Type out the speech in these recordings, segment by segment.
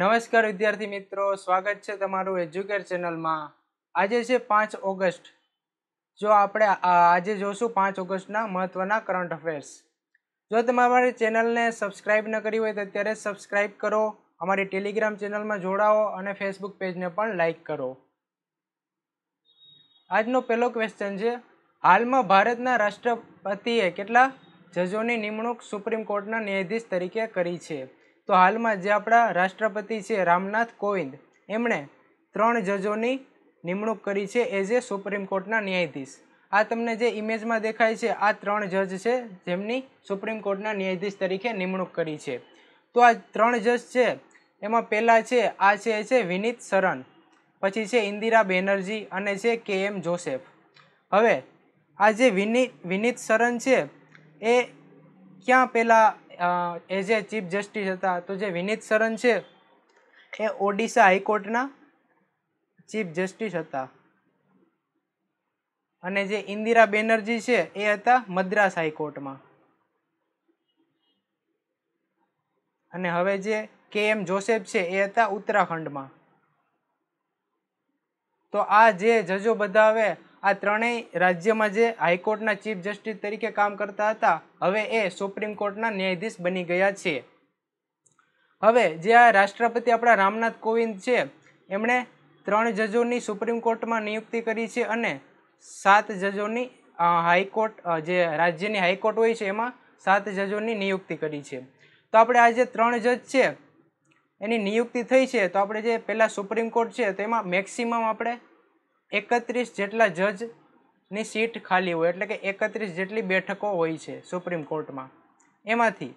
નમસ્કાર વિદ્યાર્થી મિત્રો, સ્વાગત છે તમારું એજ્યુકેર ચેનલમાં આજે છે પાંચ ઓગસ્ટ. જો આપણે આજે જોશું પાંચ ઓગસ્ટના મહત્ત્વના કરંટ અફેર્સ જો તમે અમારી ચેનલને સબસ્ક્રાઇબ ન કરી હોય તો અત્યારે સબસ્ક્રાઇબ કરો, અમારી ટેલિગ્રામ ચેનલમાં જોડાઓ અને ફેસબુક પેજને પણ લાઈક કરો. આજનો પહેલો ક્વેશ્ચન છે, હાલમાં ભારતના રાષ્ટ્રપતિએ કેટલા જજોની નિમણૂક સુપ્રીમ કોર્ટના ન્યાયાધીશ તરીકે કરી છે? તો હાલમાં જે આપણા રાષ્ટ્રપતિ છે રામનાથ કોવિંદ, એમણે ત્રણ જજોની નિમણૂક કરી છે એઝ એ સુપ્રીમ કોર્ટના ન્યાયાધીશ. આ તમને જે ઇમેજમાં દેખાય છે, આ ત્રણ જજ છે જેમની સુપ્રીમ કોર્ટના ન્યાયાધીશ તરીકે નિમણૂક કરી છે. તો આ ત્રણ જજ છે, એમાં પહેલાં છે, આ છે, એ છે વિનીત સરન પછી છે ઇન્દિરા બેનર્જી અને છે કે એમ જોસેફ. હવે આ જે વિનીત વિનીત સરન છે, એ ક્યાં પહેલાં એઝ એ ચીફ જસ્ટિસ હતા, તો જે વિનીત સરન છે, એ ઓડિશા હાઈકોર્ટના ચીફ જસ્ટિસ હતા. અને જે ઇન્દિરા બેનર્જી છે, એ હતા મદ્રાસ હાઈકોર્ટમાં. અને હવે જે કે એમ જોસેફ છે, એ હતા ઉત્તરાખંડમાં. તો આ જે જજો બધા હવે આ ત્રણેય રાજ્યમાં જે હાઈકોર્ટના ચીફ જસ્ટિસ તરીકે કામ કરતા હતા, હવે એ સુપ્રીમ કોર્ટના ન્યાયાધીશ બની ગયા છે. હવે જે આ રાષ્ટ્રપતિ આપણા રામનાથ કોવિંદ છે, એમણે ત્રણ જજોની સુપ્રીમ કોર્ટમાં નિયુક્તિ કરી છે અને સાત જજોની હાઈકોર્ટ જે રાજ્યની હાઈકોર્ટ હોય છે એમાં સાત જજોની નિયુક્તિ કરી છે. તો આપણે આ જે ત્રણ જજ છે, એની નિયુક્તિ થઈ છે, તો આપણે જે પહેલાં સુપ્રીમ કોર્ટ છે, તેમાં મેક્સિમમ આપણે એકત્રીસ જેટલા જજની સીટ ખાલી હોય, એટલે કે એકત્રીસ જેટલી બેઠકો હોય છે સુપ્રીમ કોર્ટમાં. એમાંથી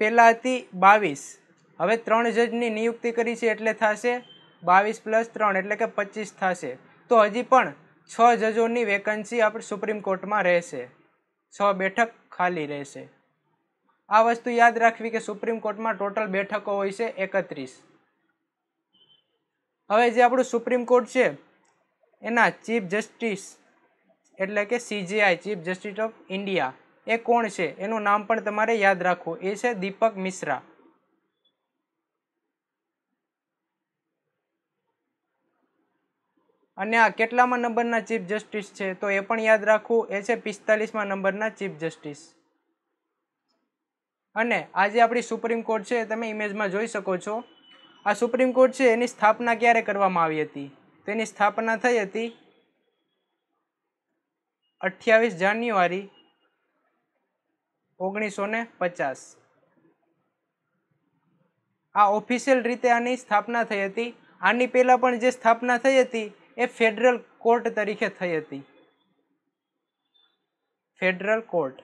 પહેલાં હતી બાવીસ. હવે ત્રણ જજની નિયુક્તિ કરી છે એટલે થશે બાવીસ પ્લસ ત્રણ, એટલે કે પચીસ થશે. તો હજી પણ છ જજોની વેકન્સી આપણે સુપ્રીમ કોર્ટમાં રહેશે. છ બેઠક ખાલી રહેશે. આ વસ્તુ યાદ રાખવી કે સુપ્રીમ કોર્ટમાં ટોટલ બેઠકો હોય છે એકત્રીસ. હવે જે આપણું સુપ્રીમ કોર્ટ છે, એના ચીફ જસ્ટિસ એટલે કે CJI chief justice of India એ કોણ છે? એનું નામ પણ તમારે યાદ રાખવું. એ છે દીપક મિશ્રા. અને આ કેટલામાં નંબરના ચીફ જસ્ટિસ છે? તો એ પણ યાદ રાખવું. એ છે પિસ્તાલીસમાં નંબરના ચીફ જસ્ટિસ અને આજે આપણી સુપ્રીમ કોર્ટ છે તમે ઇમેજમાં જોઈ શકો છો. આ સુપ્રીમ કોર્ટ છે, એની સ્થાપના ક્યારે કરવામાં આવી હતી? તો એની સ્થાપના થઈ હતી અઠ્યાવીસ જાન્યુઆરી ઓગણીસો ને પચાસ. આ ઓફિશિયલ રીતે આની સ્થાપના થઈ હતી. આની પહેલાં પણ જે સ્થાપના થઈ હતી, એ ફેડરલ કોર્ટ તરીકે થઈ હતી. Federal court.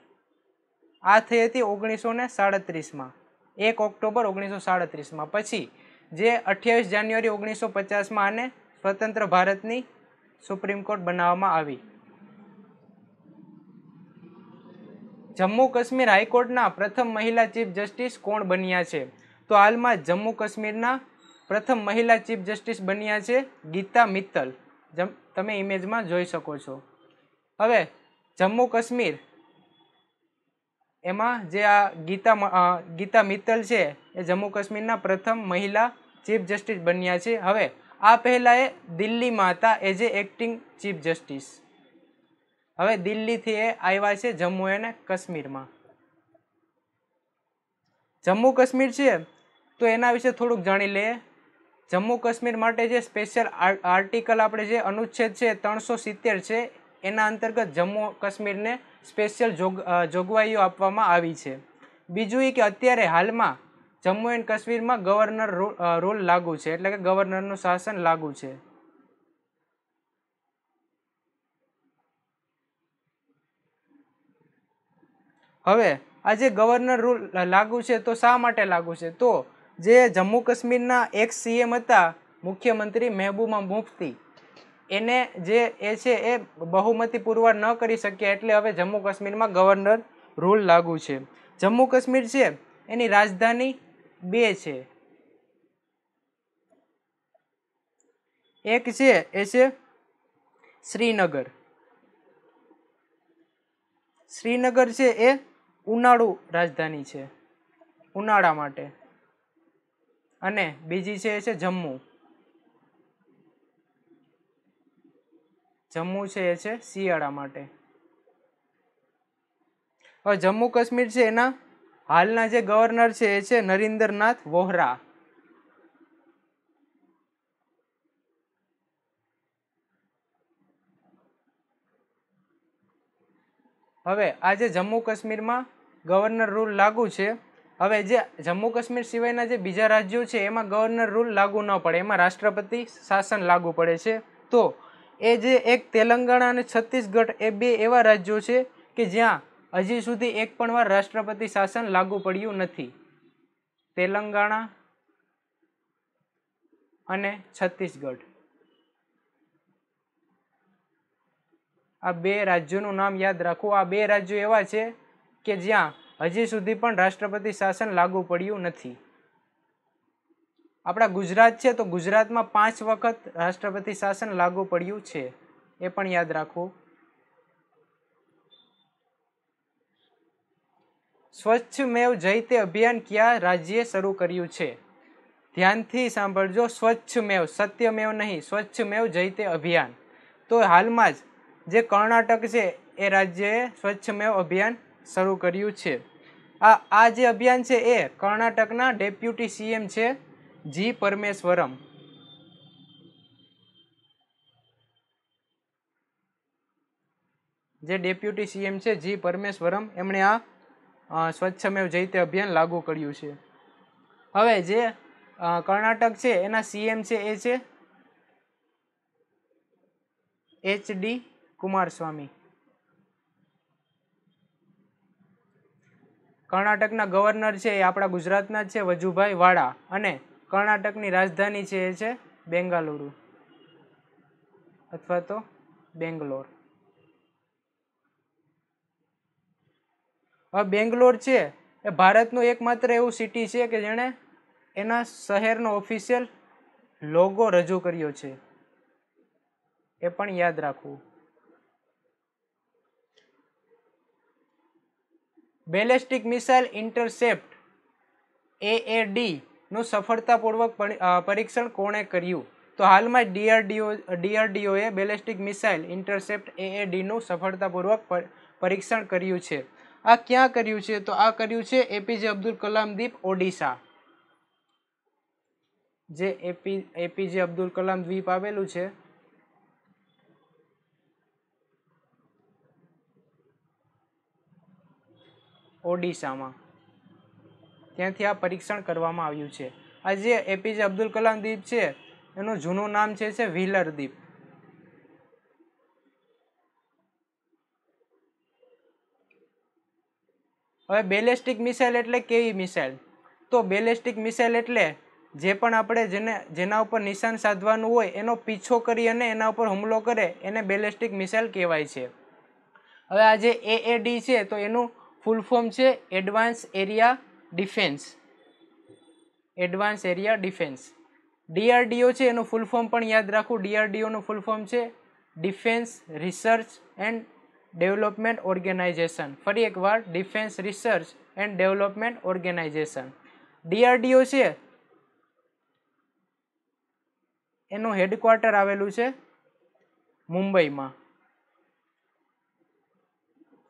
આ થઈ હતી ઓગણીસો ને સાડત્રીસમાં. એક ઓક્ટોબર ઓગણીસો સાડત્રીસમાં. પછી જે અઠ્યાવીસ જાન્યુઆરી ઓગણીસો પચાસમાં આને સ્વતંત્ર ભારતની સુપ્રીમ કોર્ટ બનાવવામાં આવી. જમ્મુ કાશ્મીર હાઈકોર્ટના પ્રથમ મહિલા ચીફ જસ્ટિસ કોણ બન્યા છે? તો હાલમાં જમ્મુ કાશ્મીરના પ્રથમ મહિલા ચીફ જસ્ટિસ બન્યા છે ગીતા મિત્તલ. તમે ઇમેજમાં જોઈ શકો છો. હવે જમ્મુ કાશ્મીર એમાં જે આ ગીતા ગીતા મિત્તલ છે, એ જમ્મુ કાશ્મીરના પ્રથમ મહિલા ચીફ જસ્ટિસ બન્યા છે. હવે, આ પહેલાં એ દિલ્હીમાં હતા as a acting chief justice. હવે દિલ્હીથી એ આવ્યા છે જમ્મુ અને કાશ્મીરમાં. જમ્મુ કાશ્મીર છે, તો એના વિશે થોડુંક જાણી લઈએ. જમ્મુ કાશ્મીર માટે જે સ્પેશિયલ આર્ટિકલ આપણે જે અનુચ્છેદ છે ત્રણસો સિત્તેર છે એના અંતર્ગત જમ્મુ કાશ્મીરને સ્પેશિયલ જોગ જોગવાઈઓ આપવામાં આવી છે. બીજું એ કે અત્યારે હાલમાં જમ્મુ એન્ડ કાશ્મીરમાં ગવર્નર રૂલ લાગુ છે, એટલે કે ગવર્નરનું શાસન લાગુ છે. હવે, આ જે ગવર્નર રૂલ લાગુ છે તો શા માટે લાગુ છે? તો જે જમ્મુ કાશ્મીરના એક સીએમ હતા, મુખ્યમંત્રી મહેબૂબા મુફ્તી એને જે એ છે, એ બહુમતી પુરવાર ન કરી શક્યા એટલે હવે જમ્મુ કાશ્મીરમાં ગવર્નર રૂલ લાગુ છે. જમ્મુ કાશ્મીર છે, એની રાજધાની બે છે. એક છે, એ છે શ્રીનગર. શ્રીનગર છે, એ ઉનાળુ રાજધાની છે, ઉનાળા માટે. અને બીજી છે, એ છે જમ્મુ. જમ્મુ છે એ છે શિયાળા માટે. હવે જમ્મુ કાશ્મીર છે એના હાલના જે ગવર્નર છે એ છે નરિન્દરનાથ વોહરા. હવે આજે જમ્મુ કાશ્મીરમાં ગવર્નર રૂલ લાગુ છે, હવે જે જમ્મુ કાશ્મીર સિવાયના જે બીજા રાજ્યો છે, એમાં ગવર્નર રૂલ લાગુ ન પડે, એમાં રાષ્ટ્રપતિ શાસન લાગુ પડે છે. તો એ જે એક તેલંગાણા અને છત્તીસગઢ એ બે એવા રાજ્યો છે કે જ્યાં હજી સુધી એક પણ વાર રાષ્ટ્રપતિ શાસન લાગુ પડ્યું નથી. તેલંગાણા અને છત્તીસગઢ. આ બે રાજ્યોનું નામ યાદ રાખવું આ બે રાજ્યો એવા છે કે જ્યાં હજી સુધી પણ રાષ્ટ્રપતિ શાસન લાગુ પડ્યું નથી. આપણા ગુજરાત છે તો ગુજરાતમાં પાંચ વખત રાષ્ટ્રપતિ શાસન લાગુ પડ્યું છે. એ પણ યાદ રાખવું સ્વચ્છ મેવ જયતે અભિયાન કયા રાજ્યે શરૂ કર્યું છે? ધ્યાનથી સાંભળજો, સ્વચ્છ મેવ સત્યમેવ નહીં, સ્વચ્છ મેવ જયતે અભિયાન. તો હાલમાં જ જે કર્ણાટક છે એ રાજ્યએ સ્વચ્છમેવ અભિયાન શરૂ કર્યું છે. આ આ જે અભિયાન છે એ કર્ણાટકના ડેપ્યુટી સીએમ છે જી પરમેશ્વરમ. જે ડેપ્યુટી સીએમ છે, જી પરમેશ્વરમ, એમણે આ સ્વચ્છમેવ જયતે અભિયાન લાગુ કર્યું છે. હવે જે કર્ણાટક છે, એના સીએમ છે એ છે? H D Kumaraswamy. કર્ણાટકના ગવર્નર છે એ આપણા ગુજરાતના છે, વજુભાઈ વાળા. અને કર્ણાટકની રાજધાની છે એ છે બેંગાલુરુ. અથવા તો બેંગ્લોર. હવે બેંગ્લોર છે એ ભારતનું એકમાત્ર એવું સિટી છે કે જેણે એના શહેરનો ઓફિશિયલ લોગો રજૂ કર્યો છે. એ પણ યાદ રાખવું. બેલેસ્ટિક મિસાઇલ ઇન્ટરસેપ્ટ એએડી નું સફળતાપૂર્વક પરીક્ષણ કોણે કર્યું? તો હાલમાં ડીઆરડીઓ, ડીઆરડીઓએ બેલેસ્ટિક મિસાઇલ ઇન્ટરસેપ્ટ એએડીનું સફળતાપૂર્વક પરીક્ષણ કર્યું છે. આ ક્યાં કર્યું છે? તો આ કર્યું છે એપીજે અબ્દુલ કલામ દ્વીપ, ઓડિશા. જે એપી, એપીજે અબ્દુલ કલામ દ્વીપ આવેલું છે. ઓડિશામાં. ત્યાંથી આ પરીક્ષણ કરવામાં આવ્યું છે. આ જે એપીજે અબ્દુલ કલામ દ્વીપ છે, એનું જૂનું નામ છે છે વ્હીલર દ્વીપ. હવે બેલેસ્ટિક મિસાઇલ એટલે કેવી મિસાઇલ તો બેલેસ્ટિક મિસાઇલ એટલે જે પણ આપણે જેને, જેના ઉપર નિશાન સાધવાનું હોય, એનો પીછો કરી અને એના ઉપર હુમલો કરે, એને બેલેસ્ટિક મિસાઇલ કહેવાય છે. હવે આ જે એએડી છે, તો એનું ફૂલ ફોર્મ છે advance area defence. Advance area defence DRDO છે, એનું ફૂલ ફોર્મ પણ યાદ રાખવું ડીઆરડીઓનું ફૂલ ફોર્મ છે. Defence research and development organisation ફરી એકવાર defence research and development organisation DRDO છે, એનું હેડક્વાર્ટર આવેલું છે મુંબઈમાં.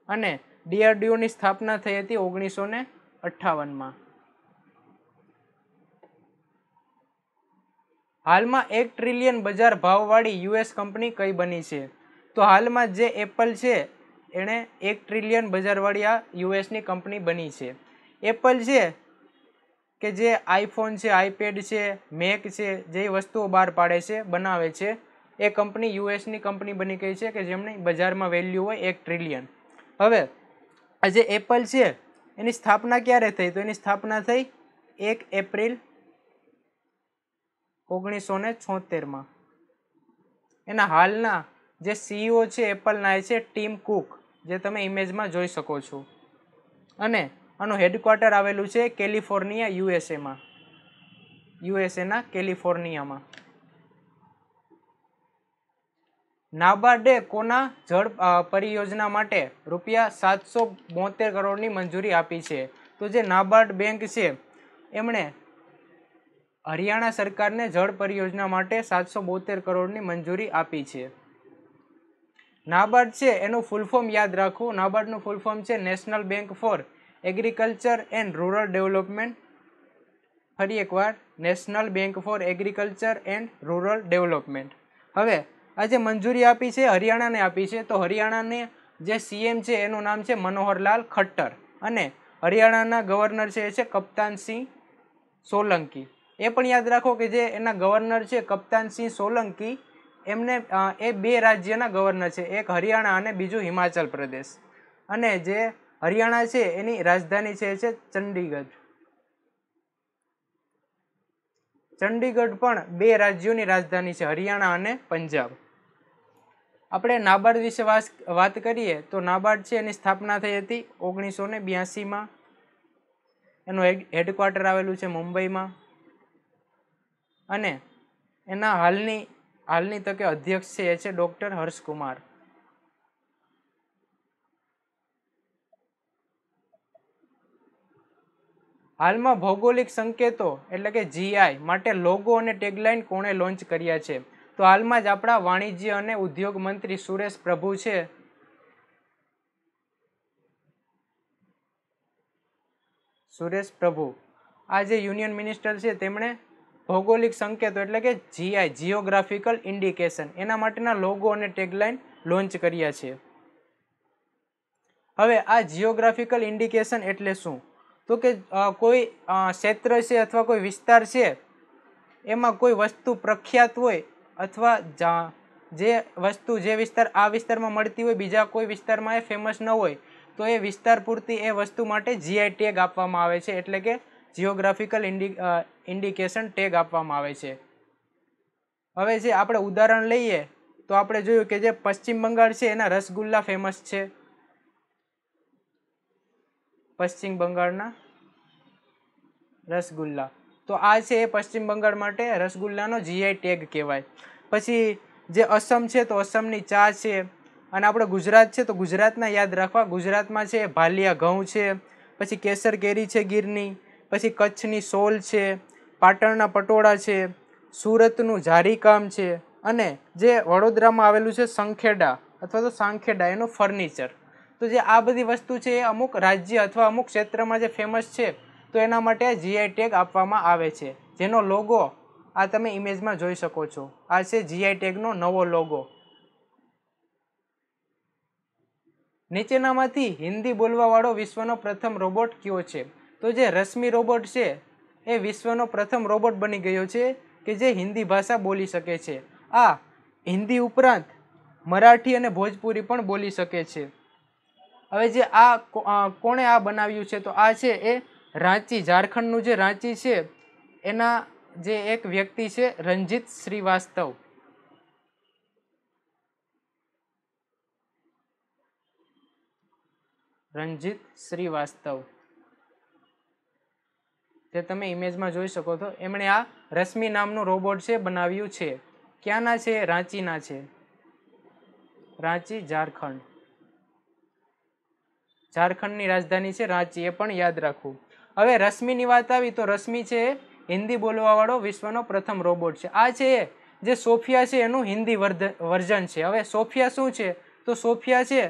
અને ડીઆરડીઓની સ્થાપના થઈ હતી ઓગણીસો ને અઠ્ઠાવનમાં. હાલમાં એક ટ્રિલિયન બજાર ભાવવાળી યુએસ કંપની કઈ બની છે? તો હાલમાં જે એપલ છે, એણે એક ટ્રિલિયન બજારવાળી આ યુએસની કંપની બની છે. એપલ છે, કે જે આઈફોન છે આઈપેડ છે મેક છે, જે વસ્તુઓ બહાર પાડે છે, બનાવે છે, એ કંપની યુએસની કંપની બની ગઈ છે કે જેમની બજારમાં વેલ્યુ હોય એક ટ્રિલિયન હવે, આ જે એપલ છે એની સ્થાપના ક્યારે થઈ? તો એની સ્થાપના થઈ એક એપ્રિલ ઓગણીસો ને છોતેરમાં. એના હાલના જે સીઈઓ છે એપલના એ છે, ટીમ કુક, જે તમે ઇમેજમાં જોઈ શકો છો. અને આનું હેડક્વાર્ટર આવેલું છે કેલિફોર્નિયા યુએસએમાં યુએસએના કેલિફોર્નિયામાં. નાબાર્ડે કોના જળ પરિયોજના માટે રૂપિયા સાતસો બોતેર કરોડની મંજૂરી આપી છે? તો જે નાબાર્ડ બેંક છે, એમણે હરિયાણા સરકારને જળ પરિયોજના માટે સાતસો બોતેર કરોડની મંજૂરી આપી છે. નાબાર્ડ છે, એનું ફૂલ ફોર્મ યાદ રાખવું નાબાર્ડનું ફૂલ ફોર્મ છે national bank for agriculture and rural development ફરી એકવાર national bank for agriculture and rural development હવે આ જે મંજૂરી આપી છે, હરિયાણાને આપી છે. તો હરિયાણાને જે સીએમ છે, એનું નામ છે મનોહરલાલ ખટ્ટર. અને હરિયાણાના ગવર્નર છે, એ છે કપ્તાનસિંહ સોલંકી. એ પણ યાદ રાખો કે જે એના ગવર્નર છે કપ્તાનસિંહ સોલંકી, એમને એ બે રાજ્યના ગવર્નર છે. એક હરિયાણા અને બીજું હિમાચલ પ્રદેશ. અને જે હરિયાણા છે, એની રાજધાની છે, એ છે ચંડીગઢ. ચંડીગઢ પણ બે રાજ્યોની રાજધાની છે, હરિયાણા અને પંજાબ. આપણે નાબાર્ડ વિશે વાત કરીએ તો નાબાર્ડ છે એની સ્થાપના થઈ હતી ઓગણીસો ને બ્યાસીમાં. એનું હેડક્વાર્ટર આવેલું છે મુંબઈમાં. અને એના હાલની હાલની તકે અધ્યક્ષ છે એ છે ડૉક્ટર હર્ષકુમાર. હાલમાં ભૌગોલિક સંકેતો એટલે કે જીઆઈ માટે લોગો અને ટેગલાઇન કોણે લોન્ચ કર્યા છે? તો હાલમાં જ આપણા વાણિજ્ય અને ઉદ્યોગ મંત્રી સુરેશ પ્રભુ છે. સુરેશ પ્રભુ, આ જે યુનિયન મિનિસ્ટર છે તેમણે ભૌગોલિક સંકેતો એટલે કે જીઆઈ જીઓગ્રાફિકલ ઇન્ડિકેશન, એના માટેના લોગો અને ટેગલાઇન લોન્ચ કર્યા છે. હવે આ જીઓગ્રાફિકલ ઇન્ડિકેશન એટલે શું? તો કે કોઈ ક્ષેત્ર છે અથવા કોઈ વિસ્તાર છે, એમાં કોઈ વસ્તુ પ્રખ્યાત હોય અથવા જે વસ્તુ, જે વિસ્તાર, આ વિસ્તારમાં મળતી હોય, બીજા કોઈ વિસ્તારમાં એ ફેમસ ન હોય, તો એ વિસ્તાર પૂરતી એ વસ્તુ માટે જીઆઈ ટેગ આપવામાં આવે છે. એટલે કે જીઓગ્રાફિકલ ઇન્ડિ ઇન્ડિકેશન ટેગ આપવામાં આવે છે. હવે જે આપણે ઉદાહરણ લઈએ, તો આપણે જોયું કે જે પશ્ચિમ બંગાળ છે, એના રસગુલ્લા ફેમસ છે. પશ્ચિમ બંગાળના રસગુલ્લા. તો આ છે એ પશ્ચિમ બંગાળ માટે રસગુલ્લાનો જીઆઈ ટેગ કહેવાય. પછી જે અસમ છે તો અસમની ચા છે. અને આપણે ગુજરાત છે તો ગુજરાતના યાદ રાખવા, ગુજરાતમાં છે ભાલિયા ઘઉં છે, પછી કેસર કેરી છે ગીરની, પછી કચ્છની સોલ છે, પાટણના પટોળા છે, સુરતનું જારીકામ છે અને જે વડોદરામાં આવેલું છે સંખેડા અથવા તો સાંખેડા, એનું ફર્નિચર તો જે આ બધી વસ્તુ છે એ અમુક રાજ્ય અથવા અમુક ક્ષેત્રમાં જે ફેમસ છે તો એના માટે જીઆઈ ટેગ આપવામાં આવે છે. જેનો લોગો આ તમે ઇમેજમાં જોઈ શકો છો. આ છે જીઆઈ ટેગનો નવો લોગો નીચેનામાંથી હિન્દી બોલવાવાળો વિશ્વનો પ્રથમ રોબોટ કયો છે? તો જે રશ્મિ રોબોટ છે, એ વિશ્વનો પ્રથમ રોબોટ બની ગયો છે કે જે હિન્દી ભાષા બોલી શકે છે. આ હિન્દી ઉપરાંત મરાઠી અને ભોજપુરી પણ બોલી શકે છે. હવે જે આ કોણે આ બનાવ્યું છે, તો આ છે એ રાંચી, ઝારખંડનું જે રાંચી છે, એના જે એક વ્યક્તિ છે, રંજીત શ્રીવાસ્તવ. રંજીત શ્રીવાસ્તવ. જે તમે ઇમેજમાં જોઈ શકો છો, એમણે આ રશ્મિ નામનું રોબોટ છે, બનાવ્યું છે. ક્યાંના છે? રાંચીના છે. રાંચી, ઝારખંડ. ઝારખંડની રાજધાની છે રાંચી, એ પણ યાદ રાખવું હવે રશ્મિની વાત આવી તો રશ્મિ છે હિન્દી બોલવાવાળો, વિશ્વનો પ્રથમ રોબોટ છે. આ છે જે સોફિયા છે એનું હિન્દી વર્ઝન છે. હવે સોફિયા શું છે? તો સોફિયા છે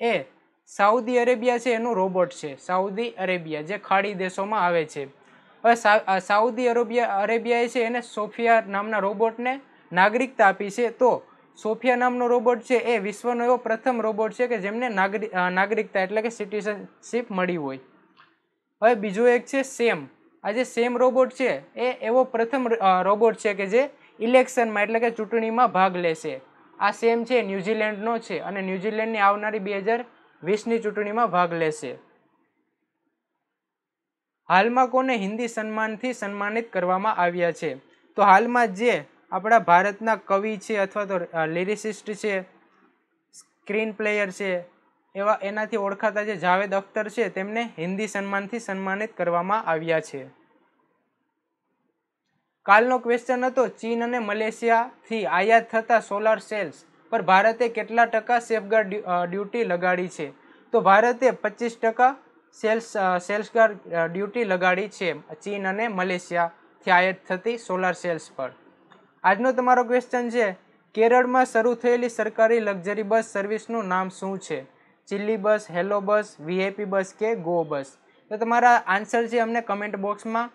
એ સાઉદી અરેબિયા છે એનું રોબોટ છે. સાઉદી અરેબિયા, જે ખાડી દેશોમાં આવે છે. હવે સાઉદી અરેબિયા, અરેબિયાએ છે એને સોફિયા નામના રોબોટને નાગરિકતા આપી છે. તો સોફિયા નામનો રોબોટ છે, એ વિશ્વનો એવો પ્રથમ રોબોટ છે કે જેમને નાગરિક નાગરિકતા એટલે કે સિટીઝનશીપ મળી હોય. હવે બીજો એક છે સેમ. આ જે સેમ રોબોટ છે, એ એવો પ્રથમ રોબોટ છે કે જે ઇલેક્શનમાં એટલે કે ચૂંટણીમાં ભાગ લેશે. આ સેમ છે, ન્યૂઝીલેન્ડનો છે અને ન્યૂઝીલેન્ડની આવનારી બે હજાર વીસની ચૂંટણીમાં ભાગ લેશે. હાલમાં કોને હિન્દી સન્માનથી સન્માનિત કરવામાં આવ્યા છે? તો હાલમાં જે આપણા ભારતના કવિ છે અથવા તો લિરિસિસ્ટ છે સ્ક્રીન પ્લેયર છે, એવા, એનાથી ઓળખાતા જે જાવેદ અખ્તર છે, તેમને હિન્દી સન્માનથી સન્માનિત કરવામાં આવ્યા છે. કાલનો ક્વેશ્ચન હતો ચીન અને મલેશિયાથી આયાત થતા સોલાર સેલ્સ પર ભારતે કેટલા ટકા સેફગાર્ડ ડ્યુટી લગાડી છે? તો ભારતે પચીસ ટકા સેલ્સ સેલ્સગાર્ડ ડ્યુટી લગાડી છે ચીન અને મલેશિયાથી આયાત થતી સોલાર સેલ્સ પર. આજનો તમારો ક્વેશ્ચન છે, કેરળમાં શરૂ થયેલી સરકારી લક્ઝરી બસ સર્વિસનું નામ શું છે? Chilli bus, hello bus, VIP bus કે ગો બસ? તો તમારા આન્સર છે અમને કમેન્ટ બોક્સમાં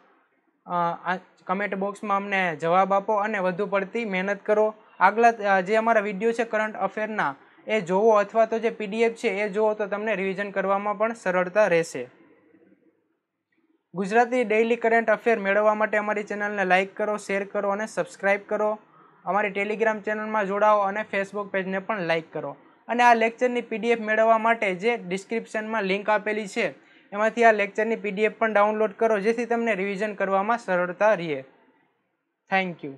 કમેન્ટ બોક્સમાં અમને જવાબ આપો અને વધુ પડતી મહેનત કરો. આગલા જે અમારા વીડિયો છે, કરંટ અફેરના, એ જોવો અથવા તો જે પીડીએફ છે, એ જોવો તો તમને રિવિઝન કરવામાં પણ સરળતા રહેશે. ગુજરાતી ડેઇલી કરંટ અફેર મેળવવા માટે અમારી ચેનલને લાઇક કરો, શેર કરો અને સબસ્ક્રાઇબ કરો. અમારી ટેલિગ્રામ ચેનલમાં જોડાઓ અને ફેસબુક પેજને પણ લાઇક કરો. અને આ લેક્ચરની પીડીએફ મેળવવા માટે જે ડિસ્ક્રિપ્શનમાં લિંક આપેલી છે, એમાંથી આ લેક્ચરની પીડીએફ પણ ડાઉનલોડ કરો, જેથી તમને રિવિઝન કરવામાં સરળતા રહે. Thank you